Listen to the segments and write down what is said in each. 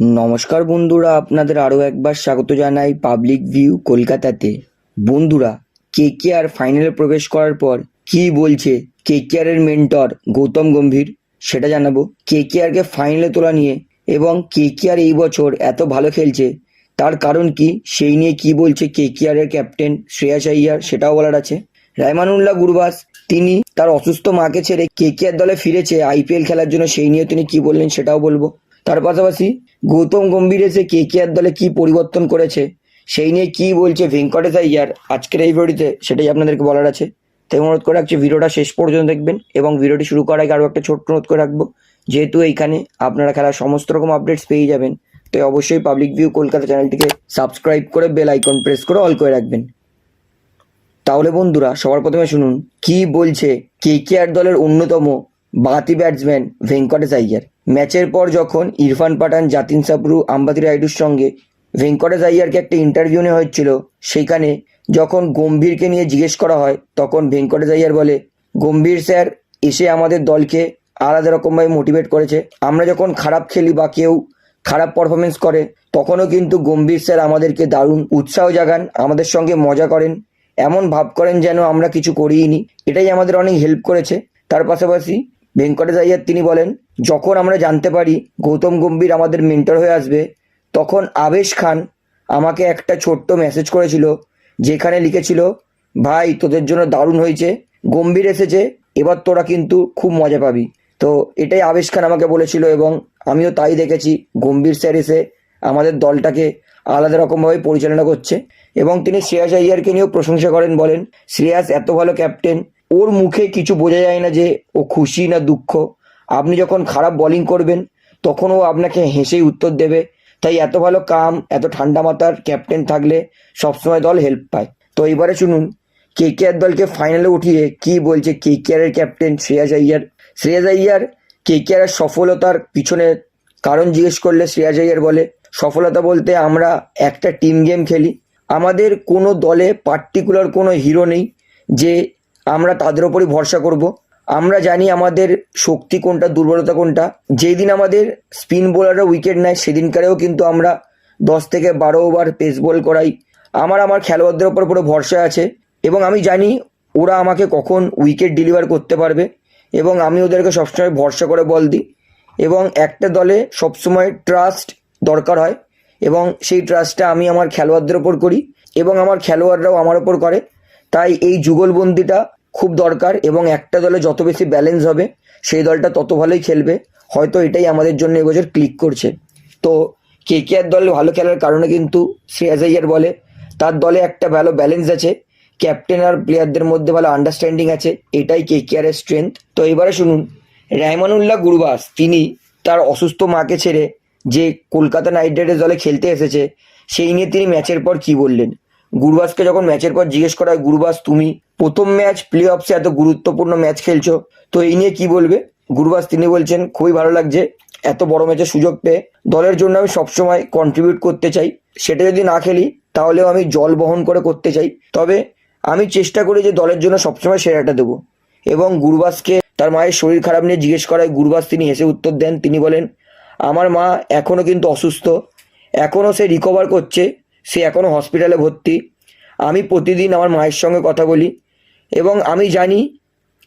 নমস্কার বন্ধুরা, আপনাদের আরও একবার স্বাগত জানাই পাবলিক ভিউ কলকাতাতে। বন্ধুরা কে কে আর ফাইনালে প্রবেশ করার পর কি বলছে কে কে আর এর মেন্টর গৌতম গম্ভীর? সেটা জানাব। কে কে আরকে ফাইনালে তোলা নিয়ে এবং কে কে আর এই বছর এত ভালো খেলছে, তার কারণ কি? সেই নিয়ে কি বলছে কে কে আর এর ক্যাপ্টেন শ্রেয়াস আইয়ার, সেটাও বলার আছে। রায়মানুল্লাহ গুরবাস, তিনি তার অসুস্থ মাকে ছেড়ে কে কে আর দলে ফিরেছে আইপিএল খেলার জন্য, সেই নিয়ে তিনি কি বললেন সেটাও বলব। তার পাশাপাশি গৌতম গম্ভীর এসে কে কে আর দলে কি পরিবর্তন করেছে, সেই নিয়ে কি বলছে ভেঙ্কটেশ আইয়ার আজকের এই ভিডিওতে সেটাই আপনাদেরকে বলার আছে। তাই অনুরোধ করে রাখছি, ভিডিওটা শেষ পর্যন্ত দেখবেন এবং ভিডিওটি শুরু করার আগে আরও একটা ছোট্ট অনুরোধ করে রাখব, যেহেতু এইখানে আপনারা খেলার সমস্ত রকম আপডেটস পেয়ে যাবেন, তাই অবশ্যই পাবলিক ভিউ কলকাতা চ্যানেলটিকে সাবস্ক্রাইব করে বেল আইকন প্রেস করে অল করে রাখবেন। তাহলে বন্ধুরা, সবার প্রথমে শুনুন, কি বলছে কে কে আর দলের অন্যতম বাতি ব্যাটসম্যান ভেঙ্কটেশ আইয়ার? ম্যাচের পর যখন ইরফান পাঠান, জাতিন সাবরু, আম্বাতি রাইডুর সঙ্গে ভেঙ্কটেশ আইয়ারকে একটা ইন্টারভিউ নেওয়া হচ্ছিল সেইখানে যখন গম্ভীরকে নিয়ে জিজ্ঞেস করা হয়, তখন ভেঙ্কটেশ আইয়ার বলে, গম্ভীর স্যার, এসে আমাদের দলকে আলাদা রকমভাবে মোটিভেট করেছে। আমরা যখন খারাপ খেলি বা কেউ খারাপ পারফরমেন্স করে, তখনও কিন্তু গম্ভীর স্যার আমাদেরকে দারুণ উৎসাহ জাগান, আমাদের সঙ্গে মজা করেন। এমন ভাব করেন যেন আমরা কিছু করিনি এটাই আমাদের অনেক হেল্প করেছে। তার পাশাপাশি ভেঙ্কটেশ আইয়ার তিনি বলেন যখন আমরা জানতে পারি গৌতম গম্ভীর আমাদের মেন্টর হয়ে আসবে, তখন আবেশ খান আমাকে একটা ছোট্ট মেসেজ করেছিল, যেখানে লিখেছিল, ভাই, তোদের জন্য দারুণ হয়েছে, গম্ভীর এসেছে, এবার তোরা কিন্তু খুব মজা পাবি। তো এটাই আবেশ খান আমাকে বলেছিল এবং আমিও তাই দেখেছি, গম্ভীর স্যার এসে আমাদের দলটাকে আলাদা রকমভাবে পরিচালনা করছে এবং তিনি শ্রেয়াস আইয়ারকে নিয়েও প্রশংসা করেন, বলেন, শ্রেয়াস এত ভালো ক্যাপ্টেন ওর মুখে কিছু বোঝা যায় না যে ও খুশি না দুঃখ। আপনি যখন খারাপ বোলিং করবেন তখন ও আপনাকে হেসেই উত্তর দেবে। তাই এত ভালো কাম, এত ঠান্ডা মাথার ক্যাপ্টেন থাকলে সবসময় দল হেল্প পায়। তো এবারে শুনুন কে কে আর দলকে ফাইনালে উঠিয়ে কি বলছে কে কে আর এর captain Shreyas Iyer? Shreyas Iyer K K R এর সফলতার পিছনে কারণ জিজ্ঞেস করলে শ্রেয়াস আইয়ার বলে, সফলতা বলতে আমরা একটা টিম গেম খেলি। আমাদের কোনো দলে পার্টিকুলার কোনো হিরো নেই যে আমরা তাদের ওপরই ভরসা করব। আমরা জানি আমাদের শক্তি কোনটা, দুর্বলতা কোনটা। যেই দিন আমাদের স্পিন বোলাররা উইকেট নেয়, সেদিনকারেও কিন্তু আমরা দশ থেকে বারো ওভার পেস বল করাই। আমার আমার খেলোয়াড়দের ওপর পুরো ভরসা আছে এবং আমি জানি ওরা আমাকে কখন উইকেট ডেলিভার করতে পারবে এবং আমি ওদেরকে সবসময় ভরসা করে বল দিই এবং একটা দলে সবসময় ট্রাস্ট দরকার হয় এবং সেই ট্রাস্টটা আমি আমার খেলোয়াড়দের ওপর করি এবং আমার খেলোয়াড়রাও আমার ওপর করে। তাই এই যুগলবন্দিটা খুব দরকার এবং একটা দলে যত বেশি ব্যালেন্স হবে, সেই দলটা তত ভালোই খেলবে। হয়তো এটাই আমাদের জন্য এবছর ক্লিক করছে। তো কে কে আর দল ভালো খেলার কারণে কিন্তু শ্রেয়াস আইয়ার বলে, তার দলে একটা ভালো ব্যালেন্স আছে। ক্যাপ্টেন আর প্লেয়ারদের মধ্যে ভালো আন্ডারস্ট্যান্ডিং আছে, এটাই কে কে আর এর স্ট্রেংথ তো এবারে শুনুন রেহমানুল্লাহ গুরুবাস, তিনি তার অসুস্থ মাকে ছেড়ে যে কলকাতা নাইট রাইডার্স দলে খেলতে এসেছে, সেই নিয়ে তিনি ম্যাচের পর কি বললেন? গুরবাসকে যখন ম্যাচের পর জিজ্ঞেস করা হয়, গুরবাস, তুমি প্রথম ম্যাচ প্লে অফসে এত গুরুত্বপূর্ণ ম্যাচ খেলছো, তো এই নিয়ে কি বলবে? গুরবাস তিনি বলছেন, খুবই ভালো লাগছে, এত বড় ম্যাচের সুযোগ পেয়ে, দলের জন্য আমি সবসময় কন্ট্রিবিউট করতে চাই, সেটা যদি না খেলি, তাহলেও আমি জল বহন করে করতে চাই, তবে আমি চেষ্টা করি যে দলের জন্য সবসময় সেরাটা দেবো। এবং গুরবাসকে তার মায়ের শরীর খারাপ নিয়ে জিজ্ঞেস করায় গুরবাস, তিনি হেসে উত্তর দেন? তিনি বলেন, আমার মা এখনও কিন্তু অসুস্থ এখনও সে রিকভার করছে সে এখনও হসপিটালে ভর্তি। আমি প্রতিদিন আমার মায়ের সঙ্গে কথা বলি এবং আমি জানি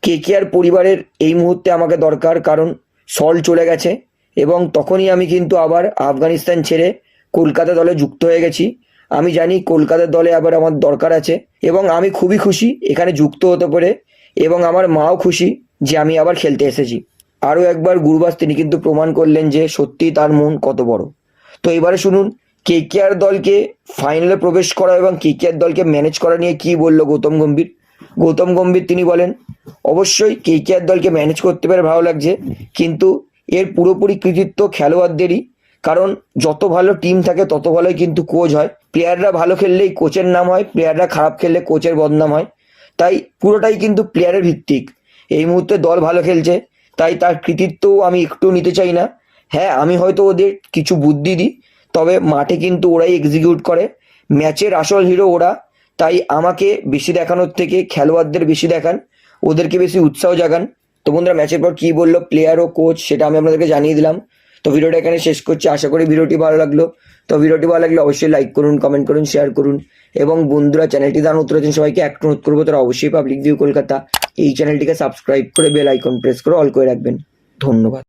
কে কে আর পরিবারের এই মুহূর্তে আমাকে দরকার, কারণ সল চলে গেছে এবং তখনই আমি কিন্তু আবার আফগানিস্তান ছেড়ে কলকাতা দলে যুক্ত হয়ে গেছি। আমি জানি কলকাতার দলে আবার আমার দরকার আছে এবং আমি খুবই খুশি এখানে যুক্ত হতে পারে এবং আমার মাও খুশি যে আমি আবার খেলতে এসেছি। আরও একবার গুরবাস তিনি কিন্তু প্রমাণ করলেন যে সত্যি তার মন কত বড়। তো এবারে শুনুন কে কে আর দলকে ফাইনালে প্রবেশ করা এবং কে কে আর দলকে ম্যানেজ করা নিয়ে কি বলল গৌতম গম্ভীর? গৌতম গম্ভীর তিনি বলেন, অবশ্যই কে কে আর দলকে ম্যানেজ করতে পেরে ভালো লাগছে, কিন্তু এর পুরোপুরি কৃতিত্ব খেলোয়াড়দেরই। কারণ যত ভালো টিম থাকে, তত ভালোই কিন্তু কোচ হয়। প্লেয়াররা ভালো খেললেই কোচের নাম হয় প্লেয়াররা খারাপ খেললে কোচের বদনাম হয়। তাই পুরোটাই কিন্তু প্লেয়ারের ভিত্তিক। এই মুহূর্তে দল ভালো খেলছে, তাই তার কৃতিত্বও আমি একটু নিতে চাই না। হ্যাঁ আমি হয়তো ওদের কিছু বুদ্ধি দিই তবে মাঠে কিন্তু ওরাই এক্সিকিউট করে। ম্যাচের আসল হিরো ওরা। তাই আমাকে বেশি দেখানোর থেকে খেলোয়াড়দের বেশি দেখান। ওদেরকে বেশি উৎসাহ জাগান। তো বন্ধুরা, ম্যাচের পর কী বলল প্লেয়ার ও কোচ সেটা আমি আপনাদেরকে জানিয়ে দিলাম। তো ভিডিওটা এখানে শেষ করছি। আশা করি ভিডিওটি ভালো লাগল। তো ভিডিওটি ভালো লাগলে অবশ্যই লাইক করুন কমেন্ট করুন শেয়ার করুন। এবং বন্ধুরা চ্যানেলটি দান উত্তর আছেন সবাইকে একটা অনুরোধ করব, তারা অবশ্যই পাবলিক ভিউ কলকাতা এই চ্যানেলটিকে সাবস্ক্রাইব করে বেল আইকন প্রেস করে অল করে রাখবেন। ধন্যবাদ।